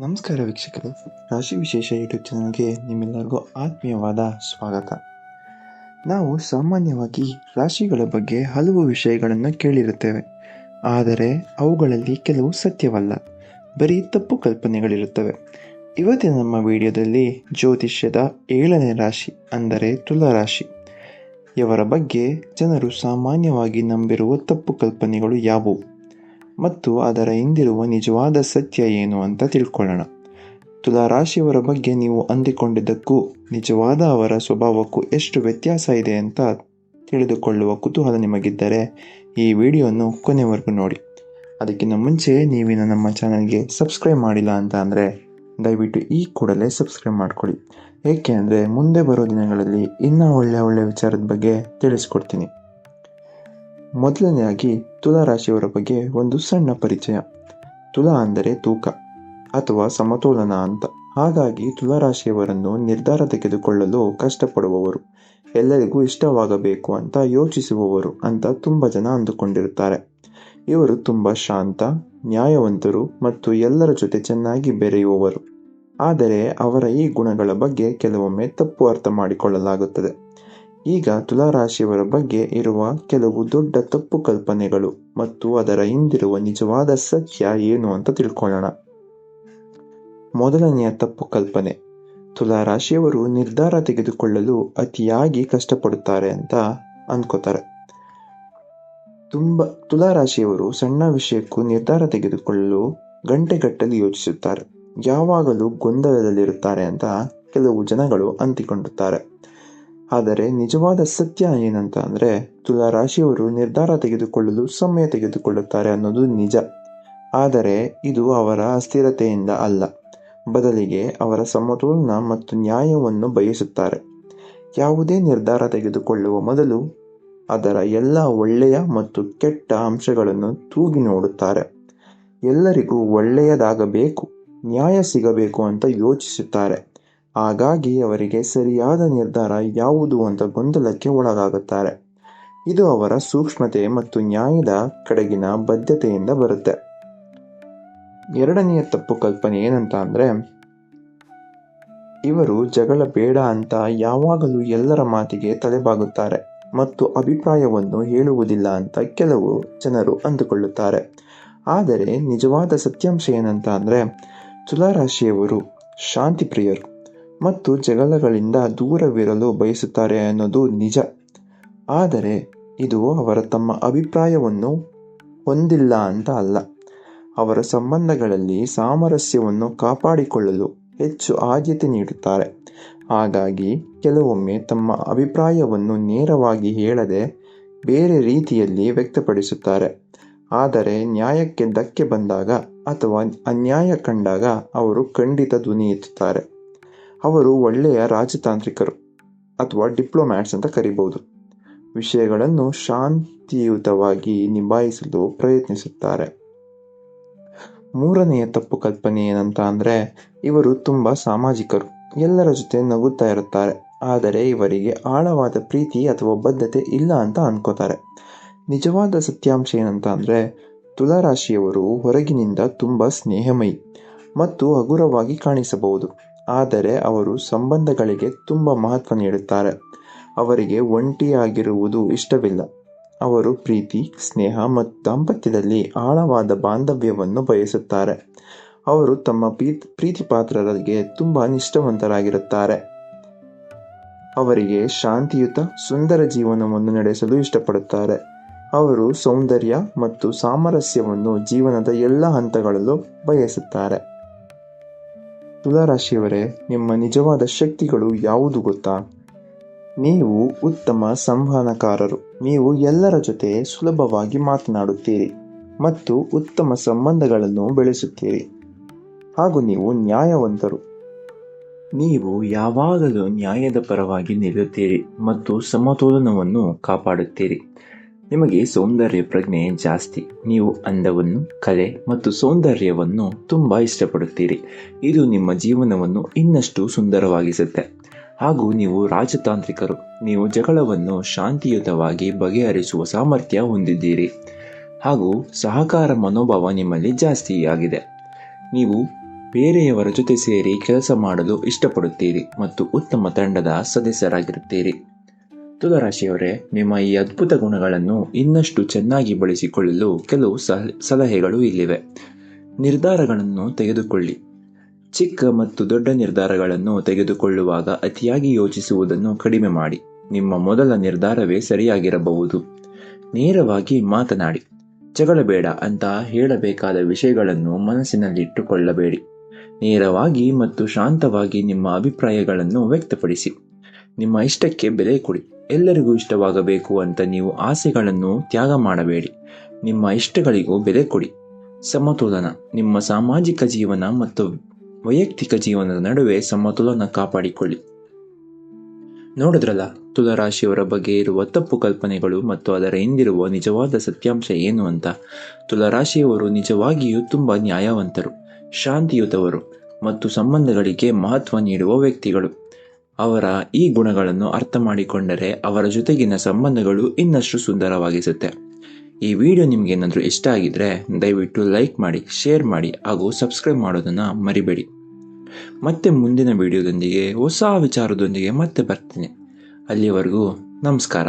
ನಮಸ್ಕಾರ ವೀಕ್ಷಕರು. ರಾಶಿ ವಿಶೇಷ ಯೂಟ್ಯೂಬ್ ಚಾನಲ್ಗೆ ನಿಮ್ಮೆಲ್ಲರಿಗೂ ಆತ್ಮೀಯವಾದ ಸ್ವಾಗತ. ನಾವು ಸಾಮಾನ್ಯವಾಗಿ ರಾಶಿಗಳ ಬಗ್ಗೆ ಹಲವು ವಿಷಯಗಳನ್ನು ಕೇಳಿರುತ್ತೇವೆ. ಆದರೆ ಅವುಗಳಲ್ಲಿ ಕೆಲವು ಸತ್ಯವಲ್ಲ. ಬರೀ ತಪ್ಪು ಕಲ್ಪನೆಗಳಿರುತ್ತವೆ. ಇವತ್ತಿನ ನಮ್ಮ ವಿಡಿಯೋದಲ್ಲಿ ಜ್ಯೋತಿಷ್ಯದ ಏಳನೇ ರಾಶಿ, ಅಂದರೆ ತುಲಾ ರಾಶಿ. ಇವರ ಬಗ್ಗೆ ಜನರು ಸಾಮಾನ್ಯವಾಗಿ ನಂಬಿರುವ ತಪ್ಪು ಕಲ್ಪನೆಗಳು ಯಾವುವು? ಮತ್ತು ಅದರ ಹಿಂದಿರುವ ನಿಜವಾದ ಸತ್ಯ ಏನು ಅಂತ ತಿಳ್ಕೊಳ್ಳೋಣ. ತುಲಾ ರಾಶಿಯವರ ಬಗ್ಗೆ ನೀವು ಅಂದಿಕೊಂಡಿದ್ದಕ್ಕೂ ನಿಜವಾದ ಅವರ ಸ್ವಭಾವಕ್ಕೂ ಎಷ್ಟು ವ್ಯತ್ಯಾಸ ಇದೆ ಅಂತ ತಿಳಿದುಕೊಳ್ಳುವ ಕುತೂಹಲ ನಿಮಗಿದ್ದರೆ ಈ ವಿಡಿಯೋವನ್ನು ಕೊನೆವರೆಗೂ ನೋಡಿ. ಅದಕ್ಕಿಂತ ಮುಂಚೆ ನೀವಿನ ನಮ್ಮ ಚಾನಲ್ಗೆ ಸಬ್ಸ್ಕ್ರೈಬ್ ಮಾಡಿಲ್ಲ ಅಂತ ಅಂದರೆ ದಯವಿಟ್ಟು ಈ ಕೂಡಲೇ ಸಬ್ಸ್ಕ್ರೈಬ್ ಮಾಡ್ಕೊಳ್ಳಿ. ಏಕೆ ಅಂದರೆ ಮುಂದೆ ಬರೋ ದಿನಗಳಲ್ಲಿ ಇನ್ನೂ ಒಳ್ಳೆಯ ಒಳ್ಳೆಯ ವಿಚಾರದ ಬಗ್ಗೆ ತಿಳಿಸ್ಕೊಡ್ತೀನಿ. ಮೊದಲನೆಯಾಗಿ ತುಲಾ ರಾಶಿಯವರ ಬಗ್ಗೆ ಒಂದು ಸಣ್ಣ ಪರಿಚಯ. ತುಲಾ ಅಂದರೆ ತೂಕ ಅಥವಾ ಸಮತೋಲನ ಅಂತ. ಹಾಗಾಗಿ ತುಲಾ ರಾಶಿಯವರನ್ನು ನಿರ್ಧಾರ ತೆಗೆದುಕೊಳ್ಳಲು ಕಷ್ಟಪಡುವವರು, ಎಲ್ಲರಿಗೂ ಇಷ್ಟವಾಗಬೇಕು ಅಂತ ಯೋಚಿಸುವವರು ಅಂತ ತುಂಬ ಜನ ಅಂದುಕೊಂಡಿರುತ್ತಾರೆ. ಇವರು ತುಂಬ ಶಾಂತ, ನ್ಯಾಯವಂತರು ಮತ್ತು ಎಲ್ಲರ ಜೊತೆ ಚೆನ್ನಾಗಿ ಬೆರೆಯುವವರು. ಆದರೆ ಅವರ ಈ ಗುಣಗಳ ಬಗ್ಗೆ ಕೆಲವೊಮ್ಮೆ ತಪ್ಪು ಅರ್ಥ ಮಾಡಿಕೊಳ್ಳಲಾಗುತ್ತದೆ. ಈಗ ತುಲಾ ರಾಶಿಯವರ ಬಗ್ಗೆ ಇರುವ ಕೆಲವು ದೊಡ್ಡ ತಪ್ಪು ಕಲ್ಪನೆಗಳು ಮತ್ತು ಅದರ ಹಿಂದಿರುವ ನಿಜವಾದ ಸತ್ಯ ಏನು ಅಂತ ತಿಳ್ಕೊಳ್ಳೋಣ. ಮೊದಲನೆಯ ತಪ್ಪು ಕಲ್ಪನೆ. ತುಲಾ ರಾಶಿಯವರು ನಿರ್ಧಾರ ತೆಗೆದುಕೊಳ್ಳಲು ಅತಿಯಾಗಿ ಕಷ್ಟಪಡುತ್ತಾರೆ ಅಂತ ಅನ್ಕೋತಾರೆ. ತುಂಬ ತುಲಾ ರಾಶಿಯವರು ಸಣ್ಣ ವಿಷಯಕ್ಕೂ ನಿರ್ಧಾರ ತೆಗೆದುಕೊಳ್ಳಲು ಗಂಟೆಗಟ್ಟಲೆ ಯೋಚಿಸುತ್ತಾರೆ. ಯಾವಾಗಲೂ ಗೊಂದಲದಲ್ಲಿರುತ್ತಾರೆ ಅಂತ ಕೆಲವು ಜನಗಳು ಅಂತಿಕೊಳ್ಳುತ್ತಾರೆ ಆದರೆ ನಿಜವಾದ ಸತ್ಯ ಏನಂತ ಅಂದರೆ ತುಲಾ ರಾಶಿಯವರು ನಿರ್ಧಾರ ತೆಗೆದುಕೊಳ್ಳಲು ಸಮಯ ತೆಗೆದುಕೊಳ್ಳುತ್ತಾರೆ ಅನ್ನೋದು ನಿಜ. ಆದರೆ ಇದು ಅವರ ಅಸ್ಥಿರತೆಯಿಂದ ಅಲ್ಲ. ಬದಲಿಗೆ ಅವರ ಸಮತೋಲನ ಮತ್ತು ನ್ಯಾಯವನ್ನು ಬಯಸುತ್ತಾರೆ. ಯಾವುದೇ ನಿರ್ಧಾರ ತೆಗೆದುಕೊಳ್ಳುವ ಮೊದಲು ಅದರ ಎಲ್ಲ ಒಳ್ಳೆಯ ಮತ್ತು ಕೆಟ್ಟ ಅಂಶಗಳನ್ನು ತೂಗಿ ನೋಡುತ್ತಾರೆ. ಎಲ್ಲರಿಗೂ ಒಳ್ಳೆಯದಾಗಬೇಕು, ನ್ಯಾಯ ಸಿಗಬೇಕು ಅಂತ ಯೋಚಿಸುತ್ತಾರೆ. ಹಾಗಾಗಿ ಅವರಿಗೆ ಸರಿಯಾದ ನಿರ್ಧಾರ ಯಾವುದು ಅಂತ ಗೊಂದಲಕ್ಕೆ ಒಳಗಾಗುತ್ತಾರೆ. ಇದು ಅವರ ಸೂಕ್ಷ್ಮತೆ ಮತ್ತು ನ್ಯಾಯದ ಕಡೆಗಿನ ಬದ್ಧತೆಯಿಂದ ಬರುತ್ತೆ. ಎರಡನೆಯ ತಪ್ಪು ಕಲ್ಪನೆ ಏನಂತ ಅಂದರೆ, ಇವರು ಜಗಳ ಬೇಡ ಅಂತ ಯಾವಾಗಲೂ ಎಲ್ಲರ ಮಾತಿಗೆ ತಲೆಬಾಗುತ್ತಾರೆ ಮತ್ತು ಅಭಿಪ್ರಾಯವನ್ನು ಹೇಳುವುದಿಲ್ಲ ಅಂತ ಕೆಲವು ಜನರು ಅಂದುಕೊಳ್ಳುತ್ತಾರೆ. ಆದರೆ ನಿಜವಾದ ಸತ್ಯಾಂಶ ಏನಂತ ಅಂದರೆ ತುಲಾರಾಶಿಯವರು ಶಾಂತಿ ಪ್ರಿಯರು ಮತ್ತು ಜಗಳಗಳಿಂದ ದೂರವಿರಲು ಬಯಸುತ್ತಾರೆ ಅನ್ನೋದು ನಿಜ. ಆದರೆ ಇದು ಅವರ ತಮ್ಮ ಅಭಿಪ್ರಾಯವನ್ನು ಹೊಂದಿಲ್ಲ ಅಂತ ಅಲ್ಲ. ಅವರ ಸಂಬಂಧಗಳಲ್ಲಿ ಸಾಮರಸ್ಯವನ್ನು ಕಾಪಾಡಿಕೊಳ್ಳಲು ಹೆಚ್ಚು ಆದ್ಯತೆ ನೀಡುತ್ತಾರೆ. ಹಾಗಾಗಿ ಕೆಲವೊಮ್ಮೆ ತಮ್ಮ ಅಭಿಪ್ರಾಯವನ್ನು ನೇರವಾಗಿ ಹೇಳದೆ ಬೇರೆ ರೀತಿಯಲ್ಲಿ ವ್ಯಕ್ತಪಡಿಸುತ್ತಾರೆ. ಆದರೆ ನ್ಯಾಯಕ್ಕೆ ಧಕ್ಕೆ ಬಂದಾಗ ಅಥವಾ ಅನ್ಯಾಯ ಕಂಡಾಗ ಅವರು ಖಂಡಿತ ಧ್ವನಿ ಎತ್ತುತ್ತಾರೆ ಅವರು ಒಳ್ಳೆಯ ರಾಜತಾಂತ್ರಿಕರು ಅಥವಾ ಡಿಪ್ಲೊಮ್ಯಾಟ್ಸ್ ಅಂತ ಕರಿಬಹುದು. ವಿಷಯಗಳನ್ನು ಶಾಂತಿಯುತವಾಗಿ ನಿಭಾಯಿಸಲು ಪ್ರಯತ್ನಿಸುತ್ತಾರೆ. ಮೂರನೆಯ ತಪ್ಪು ಕಲ್ಪನೆ ಏನಂತ ಅಂದರೆ, ಇವರು ತುಂಬ ಸಾಮಾಜಿಕರು. ಎಲ್ಲರ ಜೊತೆ ನಗುತ್ತಾ ಇರುತ್ತಾರೆ. ಆದರೆ ಇವರಿಗೆ ಆಳವಾದ ಪ್ರೀತಿ ಅಥವಾ ಬದ್ಧತೆ ಇಲ್ಲ ಅಂತ ಅನ್ಕೋತಾರೆ. ನಿಜವಾದ ಸತ್ಯಾಂಶ ಏನಂತ ಅಂದರೆ, ತುಲಾರಾಶಿಯವರು ಹೊರಗಿನಿಂದ ತುಂಬ ಸ್ನೇಹಮಯಿ ಮತ್ತು ಹಗುರವಾಗಿ ಕಾಣಿಸಬಹುದು. ಆದರೆ ಅವರು ಸಂಬಂಧಗಳಿಗೆ ತುಂಬ ಮಹತ್ವ ನೀಡುತ್ತಾರೆ. ಅವರಿಗೆ ಒಂಟಿಯಾಗಿರುವುದು ಇಷ್ಟವಿಲ್ಲ. ಅವರು ಪ್ರೀತಿ, ಸ್ನೇಹ ಮತ್ತು ದಾಂಪತ್ಯದಲ್ಲಿ ಆಳವಾದ ಬಾಂಧವ್ಯವನ್ನು ಬಯಸುತ್ತಾರೆ. ಅವರು ತಮ್ಮ ಪ್ರೀತಿ ಪಾತ್ರರಿಗೆ ತುಂಬ ನಿಷ್ಠವಂತರಾಗಿರುತ್ತಾರೆ. ಅವರಿಗೆ ಶಾಂತಿಯುತ, ಸುಂದರ ಜೀವನವನ್ನು ನಡೆಸಲು ಇಷ್ಟಪಡುತ್ತಾರೆ. ಅವರು ಸೌಂದರ್ಯ ಮತ್ತು ಸಾಮರಸ್ಯವನ್ನು ಜೀವನದ ಎಲ್ಲ ಹಂತಗಳಲ್ಲೂ ಬಯಸುತ್ತಾರೆ. ತುಲಾರಾಶಿಯವರೇ, ನಿಮ್ಮ ನಿಜವಾದ ಶಕ್ತಿಗಳು ಯಾವುದು ಗೊತ್ತಾ? ನೀವು ಉತ್ತಮ ಸಂವಹನಕಾರರು. ನೀವು ಎಲ್ಲರ ಜೊತೆ ಸುಲಭವಾಗಿ ಮಾತನಾಡುತ್ತೀರಿ ಮತ್ತು ಉತ್ತಮ ಸಂಬಂಧಗಳನ್ನು ಬೆಳೆಸುತ್ತೀರಿ. ಹಾಗೂ ನೀವು ನ್ಯಾಯವಂತರು. ನೀವು ಯಾವಾಗಲೂ ನ್ಯಾಯದ ಪರವಾಗಿ ನಿಲ್ಲುತ್ತೀರಿ ಮತ್ತು ಸಮತೋಲನವನ್ನು ಕಾಪಾಡುತ್ತೀರಿ. ನಿಮಗೆ ಸೌಂದರ್ಯ ಪ್ರಜ್ಞೆ ಜಾಸ್ತಿ. ನೀವು ಅಂದವನ್ನು, ಕಲೆ ಮತ್ತು ಸೌಂದರ್ಯವನ್ನು ತುಂಬ ಇಷ್ಟಪಡುತ್ತೀರಿ. ಇದು ನಿಮ್ಮ ಜೀವನವನ್ನು ಇನ್ನಷ್ಟು ಸುಂದರವಾಗಿಸುತ್ತೆ. ಹಾಗೂ ನೀವು ರಾಜತಾಂತ್ರಿಕರು. ನೀವು ಜಗಳವನ್ನು ಶಾಂತಿಯುತವಾಗಿ ಬಗೆಹರಿಸುವ ಸಾಮರ್ಥ್ಯ ಹೊಂದಿದ್ದೀರಿ. ಹಾಗೂ ಸಹಕಾರ ಮನೋಭಾವ ನಿಮ್ಮಲ್ಲಿ ಜಾಸ್ತಿ ಆಗಿದೆ ನೀವು ಬೇರೆಯವರ ಜೊತೆ ಸೇರಿ ಕೆಲಸ ಮಾಡಲು ಇಷ್ಟಪಡುತ್ತೀರಿ ಮತ್ತು ಉತ್ತಮ ತಂಡದ ಸದಸ್ಯರಾಗಿರುತ್ತೀರಿ. ತುಲಾರಾಶಿಯವರೇ ನಿಮ್ಮ ಈ ಅದ್ಭುತ ಗುಣಗಳನ್ನು ಇನ್ನಷ್ಟು ಚೆನ್ನಾಗಿ ಬಳಸಿಕೊಳ್ಳಲು ಕೆಲವು ಸಲಹೆಗಳು ಇಲ್ಲಿವೆ. ನಿರ್ಧಾರಗಳನ್ನು ತೆಗೆದುಕೊಳ್ಳಿ. ಚಿಕ್ಕ ಮತ್ತು ದೊಡ್ಡ ನಿರ್ಧಾರಗಳನ್ನು ತೆಗೆದುಕೊಳ್ಳುವಾಗ ಅತಿಯಾಗಿ ಯೋಚಿಸುವುದನ್ನು ಕಡಿಮೆ ಮಾಡಿ. ನಿಮ್ಮ ಮೊದಲ ನಿರ್ಧಾರವೇ ಸರಿಯಾಗಿರಬಹುದು. ನೇರವಾಗಿ ಮಾತನಾಡಿ. ಜಗಳಬೇಡ ಅಂತ ಹೇಳಬೇಕಾದ ವಿಷಯಗಳನ್ನು ಮನಸ್ಸಿನಲ್ಲಿಟ್ಟುಕೊಳ್ಳಬೇಡಿ. ನೇರವಾಗಿ ಮತ್ತು ಶಾಂತವಾಗಿ ನಿಮ್ಮ ಅಭಿಪ್ರಾಯಗಳನ್ನು ವ್ಯಕ್ತಪಡಿಸಿ. ನಿಮ್ಮ ಇಷ್ಟಕ್ಕೆ ಬೆಲೆ ಕೊಡಿ. ಎಲ್ಲರಿಗೂ ಇಷ್ಟವಾಗಬೇಕು ಅಂತ ನೀವು ಆಸೆಗಳನ್ನು ತ್ಯಾಗ ಮಾಡಬೇಡಿ. ನಿಮ್ಮ ಇಷ್ಟಗಳಿಗೂ ಬೆಲೆ ಕೊಡಿ. ಸಮತೋಲನ. ನಿಮ್ಮ ಸಾಮಾಜಿಕ ಜೀವನ ಮತ್ತು ವೈಯಕ್ತಿಕ ಜೀವನದ ನಡುವೆ ಸಮತೋಲನ ಕಾಪಾಡಿಕೊಳ್ಳಿ. ನೋಡಿದ್ರಲ್ಲ, ತುಲರಾಶಿಯವರ ಬಗ್ಗೆ ಇರುವ ತಪ್ಪು ಕಲ್ಪನೆಗಳು ಮತ್ತು ಅದರ ಹಿಂದಿರುವ ನಿಜವಾದ ಸತ್ಯಾಂಶ ಏನು ಅಂತ? ತುಲರಾಶಿಯವರು ನಿಜವಾಗಿಯೂ ತುಂಬ ನ್ಯಾಯವಂತರು, ಶಾಂತಿಯುತವರು ಮತ್ತು ಸಂಬಂಧಗಳಿಗೆ ಮಹತ್ವ ನೀಡುವ ವ್ಯಕ್ತಿಗಳು. ಅವರ ಈ ಗುಣಗಳನ್ನು ಅರ್ಥ ಮಾಡಿಕೊಂಡರೆ ಅವರ ಜೊತೆಗಿನ ಸಂಬಂಧಗಳು ಇನ್ನಷ್ಟು ಸುಂದರವಾಗಿಸುತ್ತೆ. ಈ ವಿಡಿಯೋ ನಿಮ್ಗೆ ಏನಾದರೂ ಇಷ್ಟ ಆಗಿದ್ರೆ ದಯವಿಟ್ಟು ಲೈಕ್ ಮಾಡಿ, ಶೇರ್ ಮಾಡಿ ಹಾಗೂ ಸಬ್ಸ್ಕ್ರೈಬ್ ಮಾಡೋದನ್ನು ಮರಿಬೇಡಿ. ಮತ್ತೆ ಮುಂದಿನ ವಿಡಿಯೋದೊಂದಿಗೆ, ಹೊಸ ವಿಚಾರದೊಂದಿಗೆ ಮತ್ತೆ ಬರ್ತೇನೆ. ಅಲ್ಲಿವರೆಗೂ ನಮಸ್ಕಾರ.